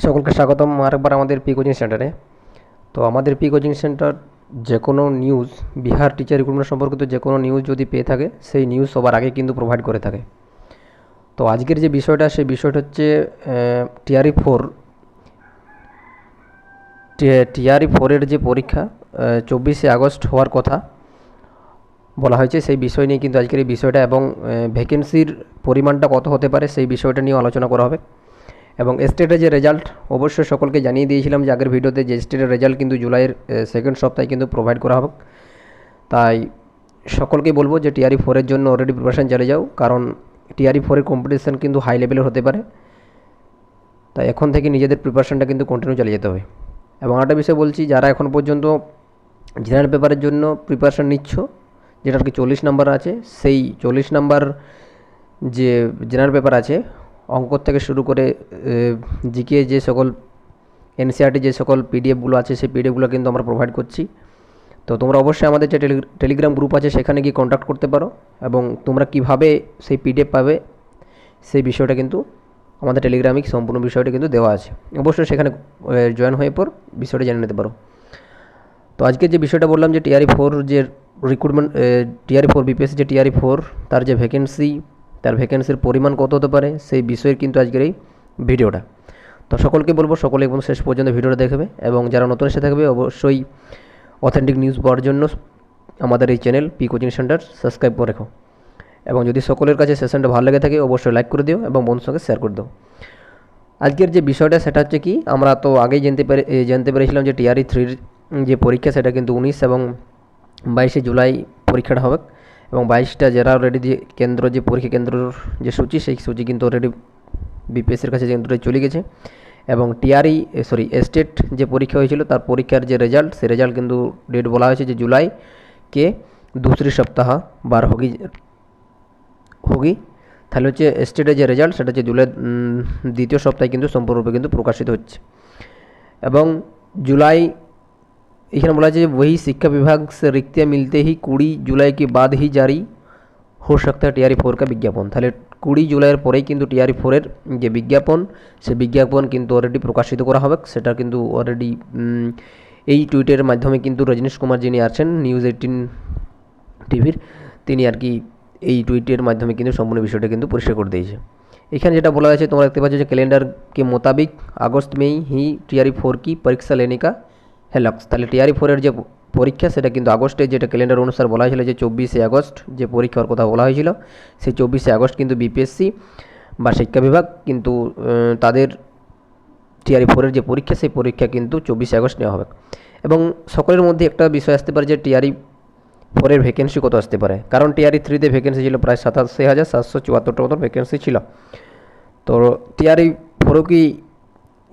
সকলকে স্বাগতম আরেকবার আমাদের পি কোচিং সেন্টারে তো আমাদের পি কোচিং সেন্টার যে কোনো নিউজ বিহার টিচার রিক্রুটমেন্ট সম্পর্কিত যে কোনো নিউজ যদি পেয়ে থাকে, সেই নিউজ সবার আগে কিন্তু প্রোভাইড করে থাকে। তো আজকের যে বিষয়টা, সেই বিষয়টা হচ্ছে টিআরই ফোর টিআরই ফোরের যে পরীক্ষা চব্বিশে আগস্ট হওয়ার কথা বলা হয়েছে, সেই বিষয় নিয়ে কিন্তু আজকের এই বিষয়টা এবং ভ্যাকেন্সির পরিমাণটা কত হতে পারে, সেই বিষয়টা নিয়ে আলোচনা করা হবে। এবং স্টেটের যে রেজাল্ট অবশ্যই সকলকে জানিয়ে দিয়েছিলাম যে আগের ভিডিওতে যে স্টেটের রেজাল্ট কিন্তু জুলাইয়ের সেকেন্ড সপ্তাহে কিন্তু প্রোভাইড করা হবে। তাই সকলকে বলব যে টিআরই ফোরের জন্য অলরেডি প্রিপারেশান চালিয়ে যাও, কারণ টিআরই ফোরের কম্পিটিশান কিন্তু হাই লেভেলের হতে পারে। তাই এখন থেকে নিজেদের প্রিপারেশানটা কিন্তু কন্টিনিউ চালিয়ে যেতে হবে। এবং আরেকটা বিষয় বলছি, যারা এখন পর্যন্ত জেনারেল পেপারের জন্য প্রিপারেশান নিচ্ছ, যেটা আর কি চল্লিশ নাম্বার আছে, সেই চল্লিশ নাম্বার যে জেনারেল পেপার আছে অঙ্ক থেকে শুরু করে জিকে যে সকল এনসিআরটি যে সকল পিডিএফগুলো আছে, সেই পিডিএফগুলো কিন্তু আমরা প্রোভাইড করছি। তো তোমরা অবশ্যই আমাদের যে টেলিগ্রাম গ্রুপ আছে, সেখানে গিয়ে কন্ট্যাক্ট করতে পারো এবং তোমরা কীভাবে সেই পিডিএফ পাবে, সেই বিষয়টা কিন্তু আমাদের টেলিগ্রামিক সম্পূর্ণ বিষয়টা কিন্তু দেওয়া আছে। অবশ্যই সেখানে জয়েন হয়ে পর বিষয়টা জেনে নিতে পারো। তো আজকে যে বিষয়টা বললাম যে টিআরই ফোর যে রিক্রুটমেন্ট টিআরই ফোর বিপিএসসি যে টিআরই ফোর, তার যে ভ্যাকেন্সি তার ভ্যাকেন্সির পরিমাণ কত হতে পারে, সেই বিষয়ের কিন্তু আজকের এই ভিডিওটা। তো সকলকে বলব সকলে এবং শেষ পর্যন্ত ভিডিওটা দেখবে এবং যারা নতুন এসে থাকবে, অবশ্যই অথেন্টিক নিউজ পাওয়ার জন্য আমাদের এই channel P coaching centre subscribe করে রেখো। এবং যদি সকলের কাছে সেশনটা ভালো লেগে থাকে, অবশ্যই লাইক করে দিও এবং বন্ধুর সঙ্গে শেয়ার করে দাও। আজকের যে বিষয়টা, সেটা হচ্ছে কি, আমরা তো আগেই জানতে পেরে জানতে পেরেছিলাম যে টিআরই থ্রির যে পরীক্ষা, সেটা কিন্তু উনিশ এবং বাইশে জুলাই পরীক্ষাটা হবে। এবং বাইশটা জেলা অলরেডি যে কেন্দ্র, যে পরীক্ষা কেন্দ্রর যে সূচি, সেই সূচি কিন্তু অলরেডি বিপিএসের কাছে কেন্দ্রে চলে গেছে। এবং টিআরই সরি এস্টেট যে পরীক্ষা হয়েছিল, তার পরীক্ষার যে রেজাল্ট সে রেজাল্ট কিন্তু ডেট বলা হয়েছে যে জুলাই কে দুসরি সপ্তাহ বার হোগি হোগি। তাহলে হচ্ছে স্টেটের যে রেজাল্ট সেটা হচ্ছে জুলাই দ্বিতীয় সপ্তাহে কিন্তু সম্পূর্ণরূপে কিন্তু প্রকাশিত হচ্ছে। এবং জুলাই এখানে বলা আছে वही शिक्षा विभाग से रिक्तियाँ मिलते ही কুড়ি জুলাই के बाद ही जारी हो सकता है টিআরই ফোর কা বিজ্ঞাপন তাহলে কুড়ি জুলাইয়ের পরেই কিন্তু টিআরই ফোরের যে বিজ্ঞাপন সে বিজ্ঞাপন কিন্তু অলরেডি প্রকাশিত করা হবে সেটা কিন্তু অলরেডি এই টুইটের মাধ্যমে কিন্তু রজনীশ কুমার যিনি আছেন নিউজ এইটিন টিভির তিনি আর কি এই টুইটের মাধ্যমে কিন্তু সম্পূর্ণ বিষয়টা কিন্তু পরিষ্কার করে দিয়েছে এখানে যেটা বলা হয়েছে তোমরা দেখতে পাচ্ছ যে ক্যালেন্ডার কে মোতাবিক আগস্ট মেই হি টিআরই ফোর কি পরীক্ষা লেনে কা হ্যালক্স তাহলে টিআরই ফোরের যে পরীক্ষা, সেটা কিন্তু আগস্টে যেটা ক্যালেন্ডার অনুসার বলা হয়েছিল যে চব্বিশে আগস্ট যে পরীক্ষার কথা বলা হয়েছিল, সেই চব্বিশে আগস্ট কিন্তু বিপিএসসি বা শিক্ষা বিভাগ কিন্তু তাদের টিআরই ফোরের যে পরীক্ষা, সেই পরীক্ষা কিন্তু চব্বিশে আগস্ট নেওয়া হবে। এবং সকলের মধ্যে একটা বিষয় আসতে পারে যে টিআরই ফোরের ভ্যাকেন্সি কত আসতে পারে। কারণ টিআরই থ্রিতে ভ্যাকেন্সি ছিল প্রায় সাতাশি হাজার সাতশো চুয়াত্তরটা মতন ভ্যাকেন্সি ছিল। তো টিআরই ফোরও কি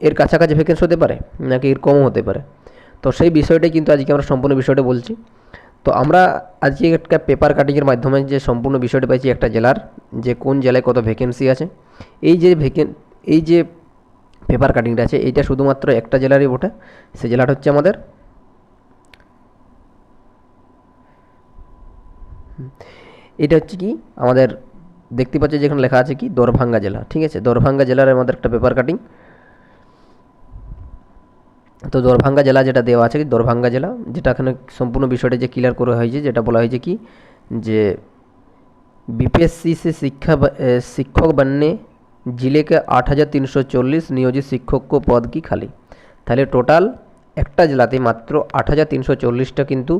এর কাছাকাছি ভ্যাকেন্সি হতে পারে, নাকি এর কমও হতে পারে? তো সেই বিষয়টাই কিন্তু আজকে আমরা সম্পূর্ণ বিষয়টা বলছি। তো আমরা আজকে একটা পেপার কাটিংয়ের মাধ্যমে যে সম্পূর্ণ বিষয়টা পাইছি একটা জেলার, যে কোন জেলায় কত ভ্যাকেন্সি আছে। এই যে ভ্যাকেন এই যে পেপার কাটিংটা আছে, এইটা শুধুমাত্র একটা জেলারই বটে, সে জেলাটা হচ্ছে আমাদের এটা হচ্ছে কি? আমাদের দেখতে পাচ্ছি যেখানে লেখা আছে কি? দরভাঙ্গা জেলা, ঠিক আছে? দরভাঙ্গা জেলার আমাদের একটা পেপার কাটিং তো দরভাঙ্গা জেলা যেটা দেওয়া আছে দরভাঙ্গা জেলা যেটা এখানে সম্পূর্ণ বিষয়টা যে ক্লিয়ার করা হয়েছে যেটা বলা হয়েছে কি যে बीपीएससी से शिक्षा शिक्षक बनने जिले के आठ हज़ार तीन सौ चल्लिस नियोजित शिक्षक को पद की खाली তাহলে টোটাল একটা জেলাতে মাত্র আট হাজার তিনশো চল্লিশটা কিন্তু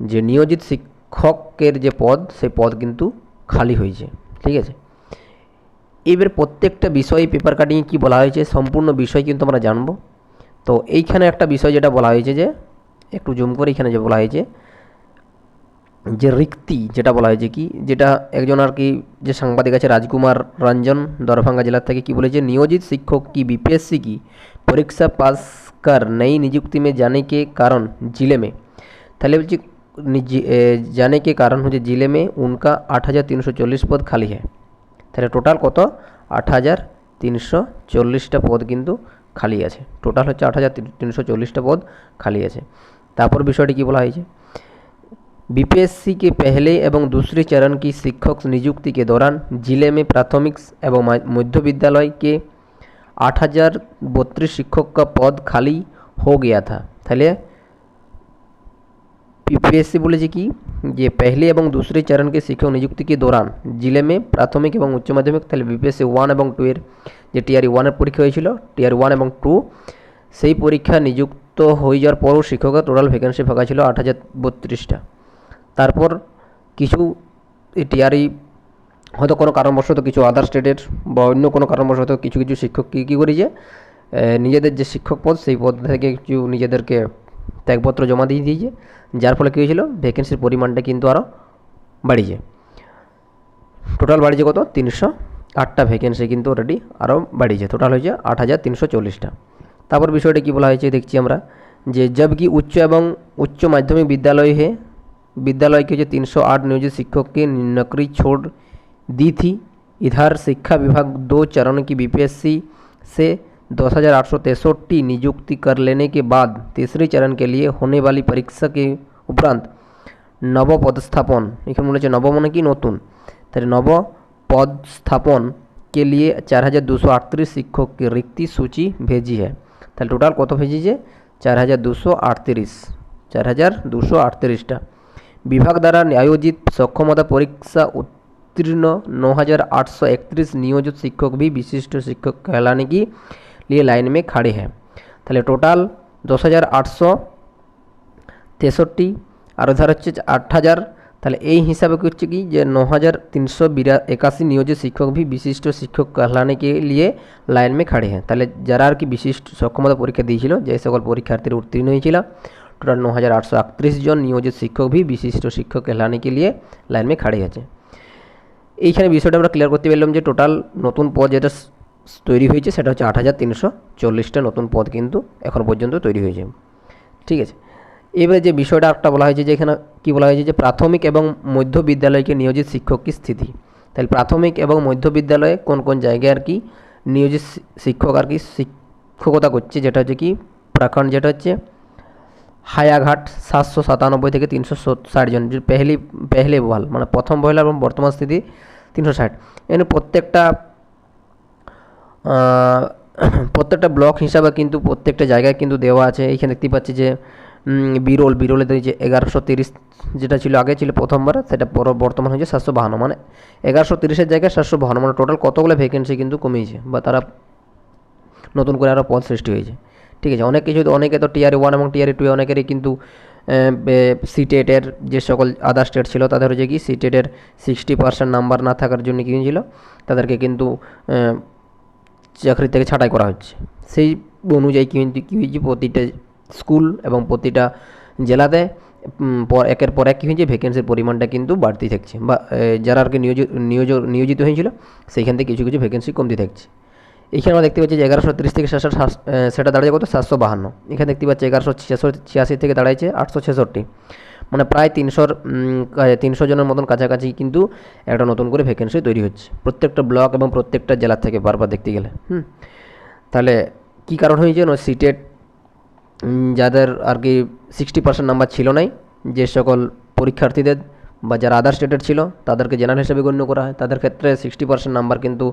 যে নিয়োজিত শিক্ষকের যে পদ সেই পদ কিন্তু খালি হয়েছে ঠিক আছে এবার প্রত্যেকটা বিষয় পেপার কাটিংয়ে কী বলা হয়েছে সম্পূর্ণ বিষয় কিন্তু আমরা জানবো তো এইখানে একটা বিষয় যেটা বলা হয়েছে যে, একটু জুম করে এখানে যে বলা হয়েছে, যে রিক্তি যেটা বলা হয়েছে কি, যেটা একজন আর কি যে সাংবাদিক আছে রাজকুমার রঞ্জন দরভাঙ্গা জেলার থেকে কি বলেছে, নিয়োজিত শিক্ষক কি বিপিএসসি কি? পরীক্ষা পাস কর, নেই নিযুক্তি মে জানে কে কারণ জিলে মে। তাহলে বলছি জানে কে কারণ হচ্ছে জিলে মে, উনকা আট হাজার তিনশো চল্লিশ পদ খালি হ্যাঁ তাহলে টোটাল কত? আট হাজার তিনশো চল্লিশটা পদ কিন্তু খালি আছে টোটাল হচ্ছে আট হাজার তিনশো চল্লিশটা পদ খালি আছে তারপর বিষয়টি কী বলা হয়েছে बीपीएससी के पहले एवं दूसरे चरण की शिक्षक नियुक्ति के दौरान जिले में प्राथमिक एवं मध्य विद्यालय के आठ हजार बत्तीस शिक्षक का पद खाली हो गया था তাহলে पीपीएससी बोले कि ये पहले এবং दूसरे चरण के शिक्षक नियुक्ति के दौरान जिले में প্রাথমিক এবং উচ্চ মাধ্যমিক তাহলে বিপিএসসি ওয়ান এবং টু এর যে টিআরই ওয়ানের পরীক্ষা হয়েছিল টিআর ওয়ান এবং টু সেই পরীক্ষা নিযুক্ত হয়ে যাওয়ার পরও শিক্ষকের টোটাল ভ্যাকেন্সি ফাঁকা ছিল আট হাজার বত্রিশটা তারপর কিছু টিআরই হয়তো কোনো কারণবশত কিছু আদার স্টেটের বা অন্য কোনো কারণবশত কিছু কিছু শিক্ষক কী কী করেছে এ, নিজেদের যে শিক্ষক পদ সেই পদ থেকে কিছু নিজেদেরকে ত্যাগপত্র জমা দিয়ে দিয়েছে যার ফলে কী হয়েছিল ভ্যাকেন্সির পরিমাণটা কিন্তু আরও বাড়িয়েছে টোটাল বাড়িয়েছে কত তিনশো আটটা ভ্যাকেন্সি কিন্তু অলরেডি আরও বাড়িয়েছে টোটাল হয়েছে আট হাজার তিনশো চল্লিশটা তারপর বিষয়টা কী বলা হয়েছে দেখছি আমরা যে जब कि उच्च एवं उच्च माध्यमिक विद्यालय है विद्यालय के जो तीन सौ आठ नियोजित शिक्षक की नौकरी छोड़ दी थी इधर शिक्षा विभाग दो चरण की बीपीएससी से दस हज़ार आठ सौ तिरसठी नियुक्ति कर लेने के बाद तीसरे चरण के लिए होने वाली परीक्षा के उपरांत নব পদস্থাপন এখানে মনে হচ্ছে নব মানে কি নতুন তাহলে নব পদস্থাপন के लिए চার হাজার দুশো আটত্রিশ শিক্ষক की रिक्ति सूची भेजी है তাহলে টোটাল কত ভেজিছে চার হাজার দুশো আটত্রিশ চার হাজার দুশো আটত্রিশটা বিভাগ দ্বারা আয়োজিত সক্ষমতা পরীক্ষা उत्तीर्ण नौ हज़ार आठ सौ इकतीस नियोजित शिक्षक भी विशिष्ट शिक्षक कहलाने की लिए लाइन में खड़े हैं তাহলে টোটাল দশ হাজার আটশো তেষট্টি আর ধর হচ্ছে আট হাজার তাহলে এই হিসাবে কি হচ্ছে কি যে ন হাজার তিনশো বিরা একাশি নিয়োজিত শিক্ষক ভি বিশিষ্ট শিক্ষক कहलाने के लिए লাইন মে খাড়ে হ্যাঁ তাহলে যারা আর কি বিশিষ্ট সক্ষমতা পরীক্ষা দিয়েছিল যে সকল পরীক্ষার্থীরা উত্তীর্ণ হয়েছিল টোটাল ন হাজার আটশো একত্রিশ জন নিয়োজিত শিক্ষক ভি বিশিষ্ট শিক্ষক कहलाने के लिए লাইন মে খাড়ে আছে এইখানে বিষয়টা আমরা ক্লিয়ার করতে পারলাম যে টোটাল নতুন পদ যেটা স- তৈরি হয়েছে, সেটা হচ্ছে আট হাজার তিনশো চল্লিশটা নতুন পদ কিন্তু এখন পর্যন্ত তৈরি হয়েছে। ঠিক আছে? এবারে যে বিষয়টা একটা বলা হয়েছে যে এখানে কী বলা হয়েছে যে প্রাথমিক এবং মধ্য বিদ্যালয়কে নিয়োজিত শিক্ষক কি স্থিতি? তাহলে প্রাথমিক এবং মধ্য বিদ্যালয়ে কোন কোন জায়গায় আর কি নিয়োজিত শিক্ষক আর কি শিক্ষকতা করছে? যেটা হচ্ছে কি প্রখণ্ড যেটা হচ্ছে হায়াঘাট সাতশো সাতানব্বই থেকে তিনশো ষাট জন পেহলি, পেহলে বহাল মানে প্রথম বহাল এবং বর্তমান স্থিতি তিনশো ষাট। এখানে প্রত্যেকটা প্রত্যেকটা ব্লক হিসাবে কিন্তু প্রত্যেকটা জায়গায় কিন্তু দেওয়া আছে। এইখানে দেখতে পাচ্ছি যে বিরল বিরলে যে এগারোশো তিরিশ যেটা ছিল, আগে ছিল প্রথমবার, সেটা পর, বর্তমান হয়েছে সাতশো বাহান্ন। মানে এগারোশো তিরিশের জায়গায় সাতশো বাহান্ন মানে টোটাল কতগুলো ভ্যাকেন্সি কিন্তু কমিয়েছে বা তারা নতুন করে আরও পদ সৃষ্টি হয়েছে। ঠিক আছে, অনেক কিছু, অনেকে তো টিআর ওয়ান এবং টিআর টু অনেকেরই কিন্তু সিটেটের যে সকল আদার স্টেট ছিল, তাদের হচ্ছে কি সিটেটের সিক্সটি পার্সেন্ট নাম্বার না থাকার জন্য কী হয়েছিল, তাদেরকে কিন্তু চাকরি থেকে ছাঁটাই করা হচ্ছে। সেই অনুযায়ী কী হয়েছে- কী হয়েছে, প্রতিটা স্কুল এবং প্রতিটা জেলাতে পর একের পর এক কী হয়েছে ভ্যাকেন্সির পরিমাণটা কিন্তু বাড়তি থাকছে। বা যারা আর কি নিয়োজিত নিয়োজ- নিয়োজিত হয়েছিল, সেইখান থেকে কিছু কিছু ভ্যাকেন্সি কমতে থাকছে। এইখানে আমরা দেখতে পাচ্ছি যে এগারোশো তিরিশ থেকে সাতশো সেটা দাঁড়িয়ে কত? সাতশো বাহান্ন। এখানে দেখতে পাচ্ছি এগারোশো ছিয়াশি ছিয়াশি থেকে দাঁড়াইছে আটশো ছেষট্টি। মানে প্রায় তিনশোর তিনশো জনের মতন কাছাকাছি কিন্তু একটা নতুন করে ভ্যাকেন্সি তৈরি হচ্ছে। প্রত্যেকটা ব্লক এবং প্রত্যেকটা জেলা থেকে বারবার দেখতে গেলে হুম? তাহলে কী কারণ হয়েছে? না উম, যাদের আর কি সিক্সটি পার্সেন্ট নাম্বার ছিল নাই যে সকল পরীক্ষার্থীদের বা যারা আদার স্টেটের ছিল তাদেরকে জেনারেল হিসেবে গণ্য করা হয়। তাদের ক্ষেত্রে সিক্সটি পার্সেন্ট নাম্বার কিন্তু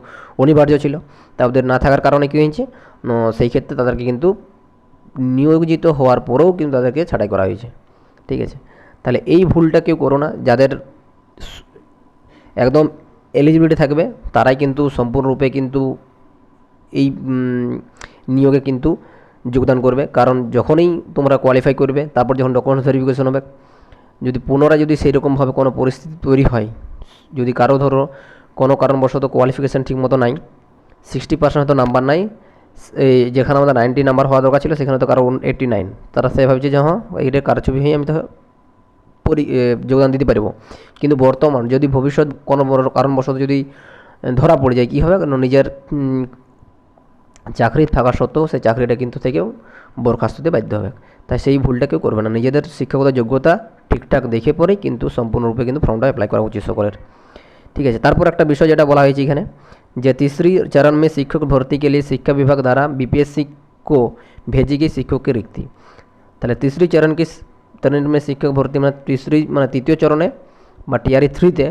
অনিবার্য ছিল। তাদের না থাকার কারণে কী হয়েছে? সেই ক্ষেত্রে তাদেরকে কিন্তু নিয়োজিত হওয়ার পরেও কিন্তু তাদেরকে ছাঁটাই করা হয়েছে। ঠিক আছে? তাহলে এই ভুলটা কেউ করো না। যাদের একদম এলিজিবিলিটি থাকবে, তারাই কিন্তু সম্পূর্ণরূপে কিন্তু এই নিয়োগে কিন্তু যোগদান করবে। কারণ যখনই তোমরা কোয়ালিফাই করবে, তারপর যখন ডকুমেন্টস ভেরিফিকেশন হবে, যদি পুনরায় যদি সেই রকমভাবে কোনো পরিস্থিতি তৈরি হয়, যদি কারও ধরো কোনো কারণবশত কোয়ালিফিকেশান ঠিকমতো নাই সিক্সটি পার্সেন্ট হয়তো নাম্বার নাই যেখানে আমাদের নাইনটি নাম্বার হওয়া দরকার ছিল, সেখানে তো কারও এইটটি নাইন তারা সে ভাবছে যে হ্যাঁ এইটা কারও ছবি হয়ে আমি তো পরি এ, যোগদান দিতে পারবো কিন্তু বর্তমান যদি ভবিষ্যৎ কোনো বড় কারণবশত যদি ধরা পড়ে যায় কী হবে কারণ নিজের উম, চাকরি থাকা সত্ত্বেও সেই চাকরিটা কিন্তু থেকেও বরখাস্ত দিতে বাধ্য হবে তাই সেই ভুলটা কেউ করবে না নিজেদের শিক্ষাগত যোগ্যতা ঠিকঠাক দেখে পরেই কিন্তু সম্পূর্ণরূপে কিন্তু ফর্মটা অ্যাপ্লাই করা উচিত সকলের ঠিক আছে তারপর একটা বিষয় যেটা বলা হয়েছে এখানে যে तीसरी चरण में शिक्षक भर्ती के लिए शिक्षा विभाग द्वारा बीपीएससी को भेजी गई शिक्षक की रिक्ति তাহলে তিসরি চরণ কি চরণ মে শিক্ষক ভর্তি মানে তিসরি মানে তৃতীয় চরণে বা টিআরই থ্রিতে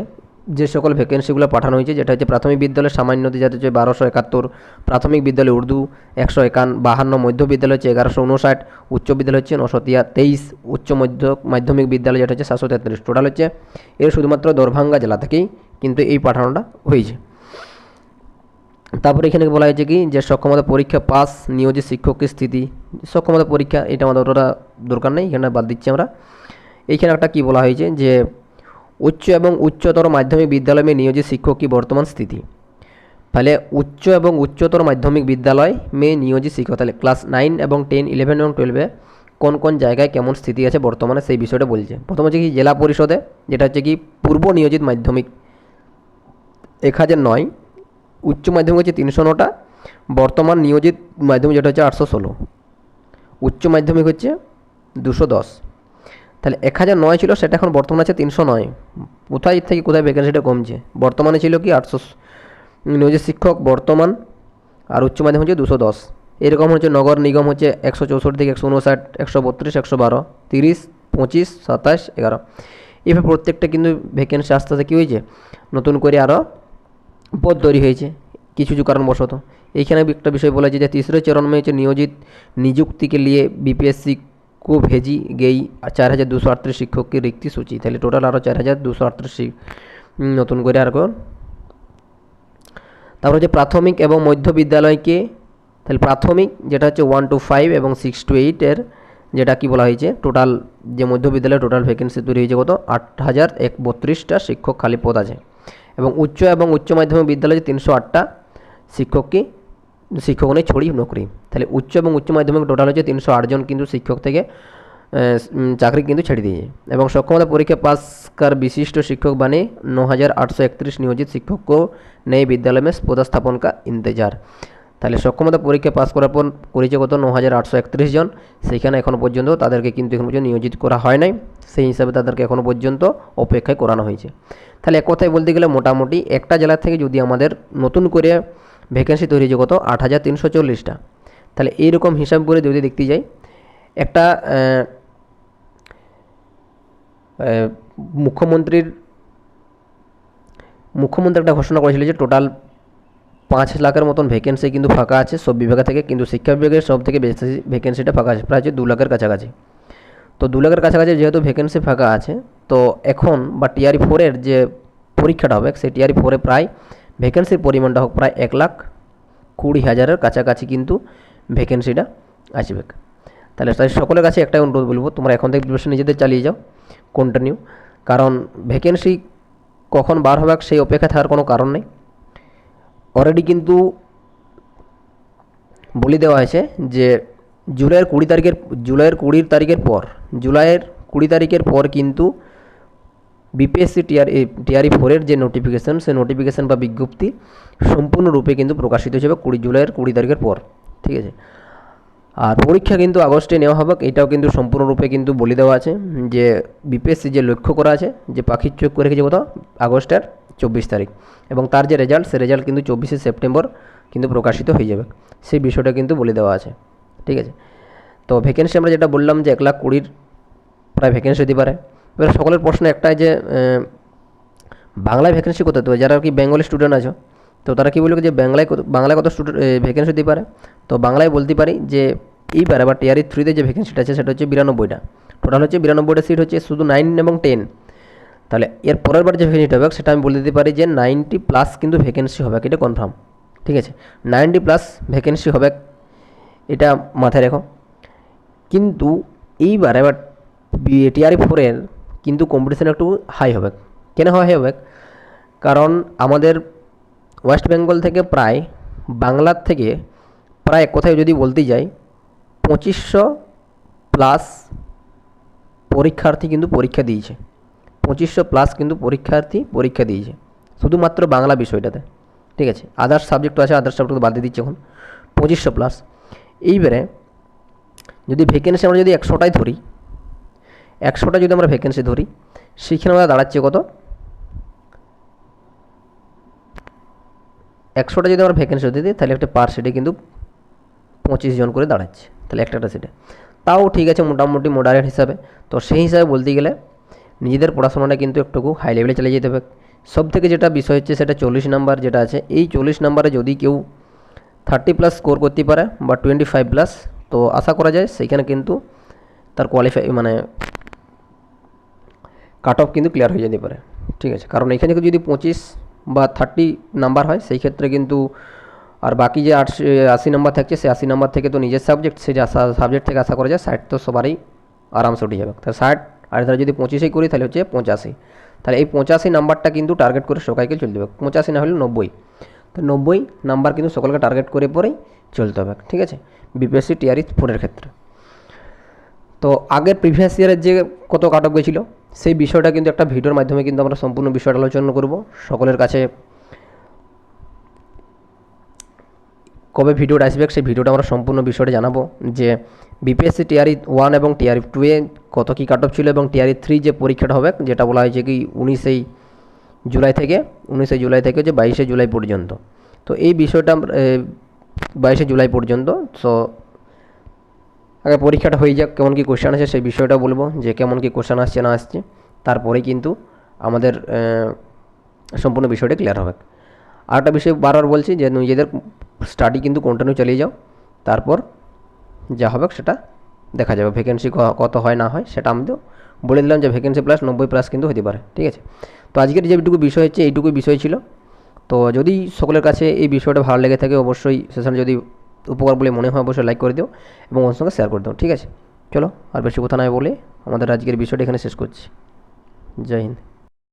যে সকল ভ্যাকেন্সিগুলো পাঠানো হয়েছে, যেটা হচ্ছে প্রাথমিক বিদ্যালয়ে সামান্যতে যাতে হচ্ছে বারোশো একাত্তর, প্রাথমিক বিদ্যালয়ে উর্দু একশো একান বাহান্ন, মধ্য বিদ্যালয় হচ্ছে এগারোশো উনষাট, উচ্চ বিদ্যালয় হচ্ছে নশো তিয়া, তেইশ, উচ্চ মধ্য, মাধ্যমিক বিদ্যালয় যেটা হচ্ছে সাতশো তেত্রিশ। টোটাল হচ্ছে এর শুধুমাত্র দরভাঙ্গা জেলা থেকেই কিন্তু এই পাঠানোটা হয়েছে। তারপরে এখানে বলা হয়েছে কি, যে সক্ষমতা পরীক্ষা পাস, নিয়োজিত শিক্ষকের স্থিতি, সক্ষমতা পরীক্ষা, এটা আমাদের অতটা দরকার নেই, এখানে বাদ দিচ্ছি আমরা। এইখানে একটা কি বলা হয়েছে, যে উচ্চ এবং উচ্চতর মাধ্যমিক বিদ্যালয় নিয়োজিত শিক্ষক কি বর্তমান স্থিতি? তাহলে উচ্চ এবং উচ্চতর মাধ্যমিক বিদ্যালয় মেয়ে নিয়োজিত শিক্ষক, তাহলে ক্লাস নাইন এবং টেন, ইলেভেন এবং টুয়েলভে কোন কোন জায়গায় কেমন স্থিতি আছে বর্তমানে, সেই বিষয়টা বলছে। প্রথম হচ্ছে কি, জেলা পরিষদে, যেটা হচ্ছে কি, পূর্ব নিয়োজিত মাধ্যমিক এক হাজার নয় উচ্চ মাধ্যমিক হচ্ছে তিনশো নটা, বর্তমান নিয়োজিত মাধ্যমিক যেটা হচ্ছে আটশো ষোলো। উচ্চ মাধ্যমিক হচ্ছে দুশো দশ। তাহলে এক হাজার নয় ছিল, সেটা এখন বর্তমানে আছে তিনশো নয়। কোথায় থেকে কোথায় ভ্যাকেন্সিটা কমছে? বর্তমানে ছিল কি আটশো নিয়োজিত শিক্ষক বর্তমান, আর উচ্চ মাধ্যমিক হচ্ছে দুশো দশ। এরকম হচ্ছে নগর নিগম হচ্ছে একশো চৌষট্টি থেকে একশো উনষাট একশো বত্রিশ, একশো বারো, তিরিশ, পঁচিশ, সাতাশ, এগারো। এভাবে প্রত্যেকটা কিন্তু ভ্যাকেন্সি আস্তে আস্তে কী হয়েছে? নতুন করে আরও পদ তৈরি হয়েছে কিছু কিছু কারণবশত এইখানে একটা বিষয় বলেছে যে तीसरे चरण में হচ্ছে নিয়োজিত नियुक्ति के लिए बीपीएससी को भेजी गई চার হাজার দুশো আটত্রিশ শিক্ষকের রিক্তি সূচি তাহলে টোটাল আরও চার হাজার দুশো আটত্রিশ নতুন করে আর কোন তারপর হচ্ছে প্রাথমিক এবং মধ্য বিদ্যালয়কে তাহলে প্রাথমিক যেটা হচ্ছে ওয়ান টু ফাইভ এবং সিক্স টু এইটের যেটা কি বলা হয়েছে টোটাল যে মধ্য বিদ্যালয়ে টোটাল ভ্যাকেন্সি তৈরি হয়েছে কত আট হাজার এক বত্রিশটা শিক্ষক খালি পদ আছে এবং উচ্চ এবং উচ্চ মাধ্যমিক বিদ্যালয়ে তিনশো আটটা শিক্ষককে শিক্ষক নেই ছড়ি নকরি তাহলে উচ্চ এবং উচ্চ মাধ্যমিক টোটাল হচ্ছে তিনশো আটজন কিন্তু শিক্ষক থেকে আহ, উম, চাকরি কিন্তু ছেড়ে দিয়েছে এবং সক্ষমতা পরীক্ষা পাস কার বিশিষ্ট শিক্ষক বানে ন হাজার আটশো একত্রিশ নিয়োজিত শিক্ষক को नए विद्यालय में पदस्थापन का इंतजार তাহলে সক্ষমতা পরীক্ষা পাস করার পর করেছে কত? ন হাজার আটশো একত্রিশ জন। সেখানে এখনও পর্যন্ত তাদেরকে কিন্তু এখন পর্যন্ত নিয়োজিত করা হয় নাই। সেই হিসাবে তাদেরকে এখনও পর্যন্ত অপেক্ষায় করানো হয়েছে। তাহলে এক কথায় বলতে গেলে মোটামুটি একটা জেলা থেকে যদি আমাদের নতুন করে ভ্যাকেন্সি তৈরি হয়েছে কত? আট হাজার তিনশো চল্লিশটা। তাহলে এইরকম হিসাব করে যদি দেখতে যাই, একটা মুখ্যমন্ত্রীর, মুখ্যমন্ত্রী একটা ঘোষণা করেছিল যে টোটাল পাঁচ লাখের মতন ভ্যাকেন্সি কিন্তু ফাঁকা আছে, সব বিভাগ থেকে, কিন্তু শিক্ষা বিভাগের সব থেকে বেশি ভ্যাকেন্সিটা ফাঁকা আছে, প্রায় দু লাখের কাছাকাছি। তো দু লাখের কাছাকাছি যেহেতু ভ্যাকেন্সি ফাঁকা আছে, তো এখন বা টিআরই ফোরের যে পরীক্ষাটা হবে, সেই টিআরই ফোরে প্রায় ভ্যাকেন্সির পরিমাণটা হোক প্রায় এক লাখ কুড়ি হাজারের কাছাকাছি কিন্তু ভ্যাকেন্সিটা আসবে। তাহলে তাই সকলের কাছে একটাই অনুরোধ বলব, তোমরা এখন থেকে প্রিপারেশন নিজেদের চালিয়ে যাও কন্টিনিউ কারণ ভ্যাকেন্সি কখন বার হবে সেই অপেক্ষা থাকার কোনো কারণ নেই। অলরেডি কিন্তু বলে দেওয়া হয়েছে যে জুলাইয়ের কুড়ি তারিখের, জুলাইয়ের কুড়ি তারিখের পর, জুলাইয়ের কুড়ি তারিখের পর কিন্তু বিপিএসসি টিআর টিআরই ফোরের যে নোটিফিকেশান সে নোটিফিকেশান বা বিজ্ঞপ্তি সম্পূর্ণরূপে কিন্তু প্রকাশিত হিসেবে কুড়ি, জুলাইয়ের কুড়ি তারিখের পর, ঠিক আছে? আর পরীক্ষা কিন্তু আগস্টে নেওয়া হবে, এটাও কিন্তু সম্পূর্ণরূপে কিন্তু বলে দেওয়া আছে যে বিপিএসসি যে লক্ষ্য করা আছে, যে পাখির চোখ করে রেখেছে কোথাও, আগস্টের চব্বিশ তারিখ। এবং তার যে রেজাল্ট সে রেজাল্ট কিন্তু চব্বিশে সেপ্টেম্বর কিন্তু প্রকাশিত হয়ে যাবে। সেই বিষয়টা কিন্তু বলে দেওয়া আছে। ঠিক আছে? তো ভ্যাকেন্সি আমরা যেটা বললাম যে এক লাখ কুড়ির প্রায় ভ্যাকেন্সি হতে পারে। এবার সকলের প্রশ্ন একটাই যে বাংলায় ভ্যাকেন্সি কোথায় দেবে যারা কি বেঙ্গলি স্টুডেন্ট আছো, তো তারা কি বলবে যে বাংলায় কত বাংলায় কত স্টুডেন্ট ভ্যাকেন্সি দিতে পারে? তো বাংলায় বলতে পারি যে এইবারে বা টিআরই থ্রিতে যে ভ্যাকেন্সিটা আছে, সেটা হচ্ছে বিরানব্বইটা। টোটাল হচ্ছে বিরানব্বইটা সিট হচ্ছে শুধু নাইন এবং টেন তাহলে এর পরের বার যে ভ্যাকেন্সিটা হবে, সেটা আমি বলে দিতে পারি যে নাইনটি প্লাস কিন্তু ভ্যাকেন্সি হবে, এটা কনফার্ম ঠিক আছে? নাইনটি প্লাস ভ্যাকেন্সি হবে, এটা মাথায় রেখো। কিন্তু এইবার এবার টিআরই ফোরের কিন্তু কম্পিটিশান একটু হাই হবে। কেন হাই হবে? কারণ আমাদের ওয়েস্ট বেঙ্গল থেকে প্রায় বাংলার থেকে প্রায় কথায় যদি বলতে যাই, পঁচিশশো প্লাস পরীক্ষার্থী কিন্তু পরীক্ষা দিয়েছে। পঁচিশশো প্লাস কিন্তু পরীক্ষার্থী পরীক্ষা দিয়েছে। শুধুমাত্র বাংলা বিষয়টাতে। ঠিক আছে? আদার্স সাবজেক্ট আছে আদার্স সাবজেক্ট বাদ দিয়ে দিচ্ছে এখন। পঁচিশশো প্লাস এইবারে যদি ভ্যাকেন্সি আমরা যদি একশোটাই ধরি, একশোটা যদি আমরা ভ্যাকেন্সি ধরি, সেখানে আমরা দাঁড়াচ্ছে কত? একশোটা যদি আমরা ভ্যাকেন্সি দিই, তাহলে একটা পার সিটে কিন্তু পঁচিশ জন করে দাঁড়াচ্ছে। তাহলে একটা একটা সিটে তাও ঠিক আছে, মোটামুটি মডারেট হিসাবে। তো সেই হিসাবে বলতে গেলে নিজেদের পড়াশোনাটা কিন্তু একটুকু হাই লেভেলে চালিয়ে যেতে হবে। সব থেকে যেটা বিষয় হচ্ছে সেটা চল্লিশ নাম্বার যেটা আছে, এই চল্লিশ নাম্বারে যদি কেউ থার্টি প্লাস স্কোর করতে পারে বা টোয়েন্টি ফাইভ প্লাস তো আশা করা যায় সেইখানে কিন্তু তার কোয়ালিফাই মানে কাট অফ কিন্তু ক্লিয়ার হয়ে যেতে পারে। ঠিক আছে? কারণ এখানে যদি পঁচিশ বা থার্টি নাম্বার হয়, সেই ক্ষেত্রে কিন্তু আর বাকি যে আটশো আশি নাম্বার থাকছে, সেই আশি নাম্বার থেকে তো নিজের সাবজেক্ট সেই আশা সাবজেক্ট থেকে আশা করা যায়, ষাট তো সবারই আরামসে উঠে যাবে। তাহলে ষাট আর তারা যদি পঁচিশেই করি, তাহলে হচ্ছে পঁচাশি। তাহলে এই পঁচাশি নাম্বারটা কিন্তু টার্গেট করে সবাইকে চলতে হবে। পঁচাশি না হলে নব্বই। তো নব্বই নাম্বার কিন্তু সকলকে টার্গেট করে পরেই চলতে হবে, ঠিক আছে? বিপিএসসি টিআরই ফোরের ক্ষেত্রে। তো আগের প্রিভিয়াস ইয়ারের যে কত কাট অফ গেছিল, সেই বিষয়টা কিন্তু একটা ভিডিওর মাধ্যমে কিন্তু আমরা সম্পূর্ণ বিষয়টা আলোচনা করব। সকলের কাছে কবে ভিডিওটা আসবে, সেই ভিডিওটা আমরা সম্পূর্ণ বিষয়টা জানাব যে বিপিএসসি টিআরই ওয়ান এবং টিআরই টু এ কত কী কাট অফ ছিল এবং টিআরই থ্রি যে পরীক্ষাটা হবে, যেটা বলা হয়েছে কি উনিশেই জুলাই থেকে, উনিশে জুলাই থেকে যে বাইশে জুলাই পর্যন্ত। তো এই বিষয়টা বাইশে জুলাই পর্যন্ত সো আগে পরীক্ষাটা হয়ে যাক, কেমন কী কোশ্চেন আছে সেই বিষয়টা বলব যে কেমন কী কোশ্চেন আসছে, না আসছে। তারপরে কিন্তু আমাদের সম্পূর্ণ বিষয়টা ক্লিয়ার হবে। আর একটা বিষয় বারবার বলছি যে নিজেদের স্টাডি কিন্তু কন্টিনিউ চালিয়ে যাও। তারপর যা হবে সেটা দেখা যাবে ভ্যাকেন্সি কত হয় না হয় সেটা আমি তো বলে দিলাম যে ভ্যাকেন্সি প্লাস নব্বই প্লাস কিন্তু হতে পারে, ঠিক আছে? তো আজকের যেটুকু বিষয় হচ্ছে এইটুকুই বিষয় ছিল। তো যদি সকলের কাছে এই বিষয়টা ভালো লেগে থাকে অবশ্যই সেশন যদি উপকার বলে মনে হয় অবশ্যই লাইক করে দিও এবং ওর সঙ্গে শেয়ার করে দাও, ঠিক আছে? চলো আর বেশি কথা নয় বলে আমাদের আজকের বিষয়টা এখানে শেষ করছি। জয় হিন্দ।